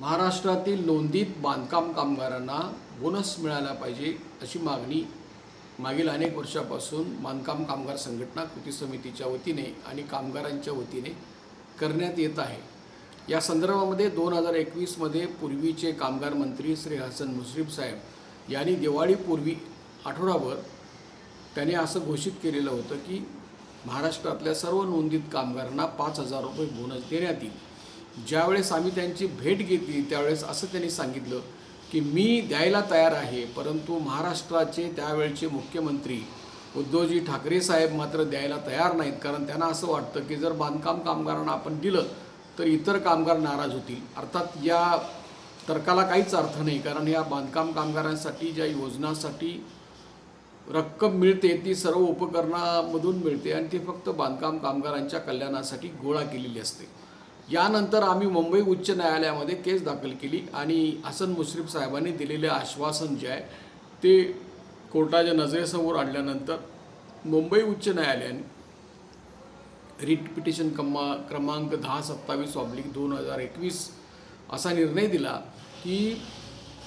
महाराष्ट्रातील नोंदीत बांधकाम कामगारांना बोनस मिळाला पाहिजे अशी मागणी मागील अनेक वर्षापासून बांधकाम कामगार संघटना कृती समितीच्या वतीने आणि कामगारांच्या वतीने करण्यात येत आहे. या संदर्भामध्ये दोन हजार एकवीसमध्ये पूर्वीचे कामगार मंत्री श्री हसन मुश्रीफ साहेब यांनी दिवाळीपूर्वी आठवडाभर त्याने असं घोषित केलेलं होतं की महाराष्ट्रातल्या सर्व नोंदीत कामगारांना पाच हजार रुपये बोनस देण्यात येईल. ज्यावेळेस आम्ही त्यांची भेट घेतली त्यावेळेस असं त्यांनी सांगितलं की मी द्यायला तयार आहे परंतु महाराष्ट्राचे त्यावेळचे मुख्यमंत्री उद्धवजी ठाकरे साहेब मात्र द्यायला तयार नाहीत. कारण त्यांना असं वाटतं की जर बांधकाम कामगारांना आपण दिलं तर इतर कामगार नाराज होतील. अर्थात या तर्काला काहीच अर्थ नाही. कारण या बांधकाम कामगारांसाठी ज्या योजनासाठी रक्कम मिळते ती सर्व उपकरणामधून मिळते आणि ती फक्त बांधकाम कामगारांच्या कल्याणासाठी गोळा केलेली असते. यानंतर आम्ही मुंबई उच्च न्यायालयामध्ये केस दाखल केली आणि हसन मुश्रीफ साहेबांनी दिलेले आश्वासन जे आहे ते कोर्टाच्या नजरेसमोर आणल्यानंतर मुंबई उच्च न्यायालयाने रिट पिटिशन कमा क्रमांक दहा सत्तावीस ऑब्लिक दोन हजार एकवीस असा निर्णय दिला की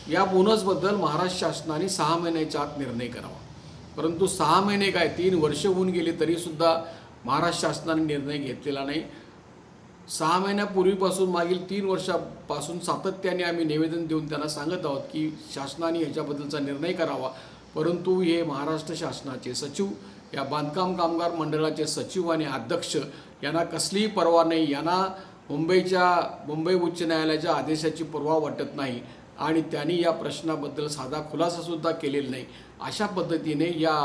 या बोनसबद्दल महाराष्ट्र शासनाने सहा महिन्याच्या आत निर्णय करावा. परंतु सहा महिने काय तीन वर्ष होऊन गेले तरीसुद्धा महाराष्ट्र शासनाने निर्णय घेतलेला नाही. सहा महिन्यापूर्वीपासून मागील तीन वर्षापासून सातत्याने आम्ही निवेदन देऊन त्यांना सांगत आहोत की शासनाने ह्याच्याबद्दलचा निर्णय करावा. परंतु हे महाराष्ट्र शासनाचे सचिव या बांधकाम कामगार मंडळाचे सचिव आणि अध्यक्ष यांना कसलीही पर्वा नाही. यांना मुंबईच्या मुंबई उच्च न्यायालयाच्या आदेशाची पर्वा वाटत नाही आणि त्यांनी या प्रश्नाबद्दल साधा खुलासासुद्धा केलेला नाही. अशा पद्धतीने या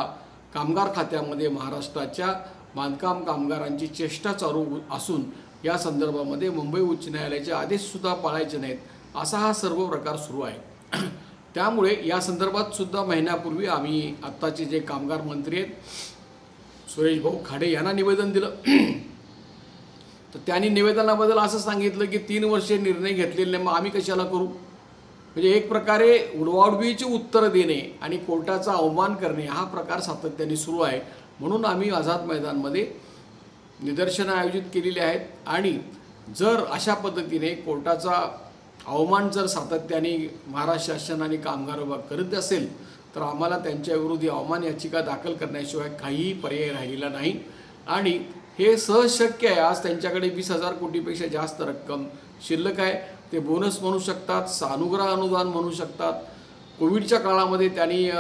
कामगार खात्यामध्ये महाराष्ट्राच्या बांधकाम कामगारांची चेष्टा चालू असून या संदर्भामध्ये मुंबई उच्च न्यायालयाचे आदेशसुद्धा पाळायचे नाहीत असा हा सर्व प्रकार सुरू आहे. त्यामुळे या संदर्भात सुद्धा महिन्यापूर्वी आम्ही आत्ताचे जे कामगार मंत्री आहेत सुरेश भाऊ खाडे यांना निवेदन दिलं. तर त्यांनी निवेदनाबद्दल असं सांगितलं की तीन वर्षे निर्णय घेतलेले नाही मग आम्ही कशाला करू? म्हणजे एक प्रकारे उडवाउडवीची उत्तरं देणे आणि कोर्टाचा अवमान करणे हा प्रकार सातत्याने सुरू आहे. म्हणून आम्ही आझाद मैदानमध्ये निदर्शनं आयोजित केलेली आहेत आणि जर अशा पद्धतीने कोर्टाचा अवमान जर सातत्याने महाराष्ट्र शासन आणि कामगार विभाग करत असेल तर आम्हाला त्यांच्याविरोधी अवमान याचिका दाखल करण्याशिवाय काहीही पर्याय राहिलेला नाही. आणि हे सहज शक्य आहे. आज त्यांच्याकडे वीस हजार कोटीपेक्षा जास्त रक्कम शिल्लक आहे. ते बोनस म्हणू शकतात सानुग्रह अनुदान म्हणू शकतात. कोविडच्या काळामध्ये त्यांनी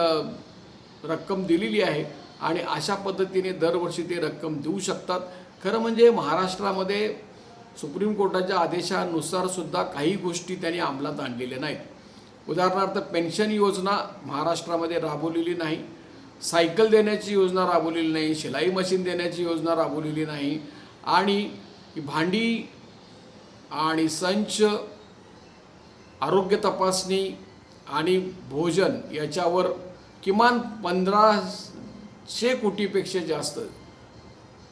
रक्कम दिलेली आहे आणि अशा पद्धतीने दरवर्षी ते रक्कम देऊ शकतात. खरं म्हणजे महाराष्ट्रामध्ये सुप्रीम कोर्टाच्या आदेशानुसारसुद्धा काही गोष्टी त्यांनी अंमलात आणलेल्या नाहीत. उदाहरणार्थ पेन्शन योजना महाराष्ट्रामध्ये राबवलेली नाही. सायकल देण्याची योजना राबवलेली नाही. शिलाई मशीन देण्याची योजना राबवलेली नाही. आणि भांडी आणि संच आरोग्य तपासणी आणि भोजन याच्यावर किमान पंधराशे कोटीपेक्षा जास्त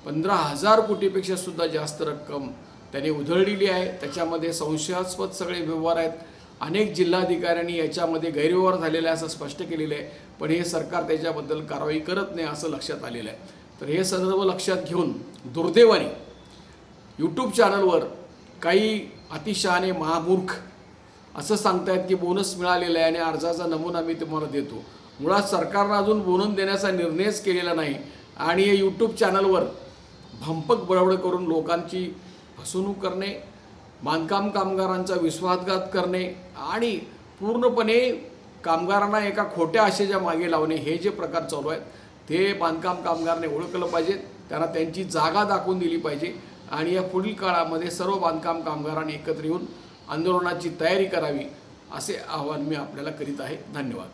पंधरा हजार कोटीपेक्षा सुद्धा जास्त रक्कम त्याने उधळलेली आहे. त्याच्यामध्ये संशयास्पद सगळे व्यवहार आहेत. अनेक जिल्हाधिकाऱ्यांनी याच्यामध्ये गैरव्यवहार झालेला आहे असं स्पष्ट केलेलं आहे. पण हे सरकार त्याच्याबद्दल कारवाई करत नाही असं लक्षात आलेलं आहे. तर हे सर्व लक्षात घेऊन दुर्दैवाने यूट्यूब चॅनलवर काही अतिशहाणे महामूर्ख असं सांगतायत की बोनस मिळालेला आहे आणि अर्जाचा नमुना मी तुम्हाला देतो. मुळात सरकारनं अजून बोनस देण्याचा निर्णयच केलेला नाही. आणि हे यूट्यूब चॅनलवर भंपक बळबड करून लोकांची फसवणूक करणे बांधकाम कामगारांचा विश्वासघात करणे आणि पूर्णपणे कामगारांना एका खोट्या आशेच्या मागे लावणे हे जे प्रकार चालू आहेत ते बांधकाम कामगारांनी ओळखलं पाहिजे त्यांना त्यांची जागा दाखवून दिली पाहिजे आणि या पुढील काळामध्ये सर्व बांधकाम कामगारांनी एकत्र येऊन आंदोलनाची तयारी करावी असे आवाहन मी आपल्याला करीत आहे. धन्यवाद.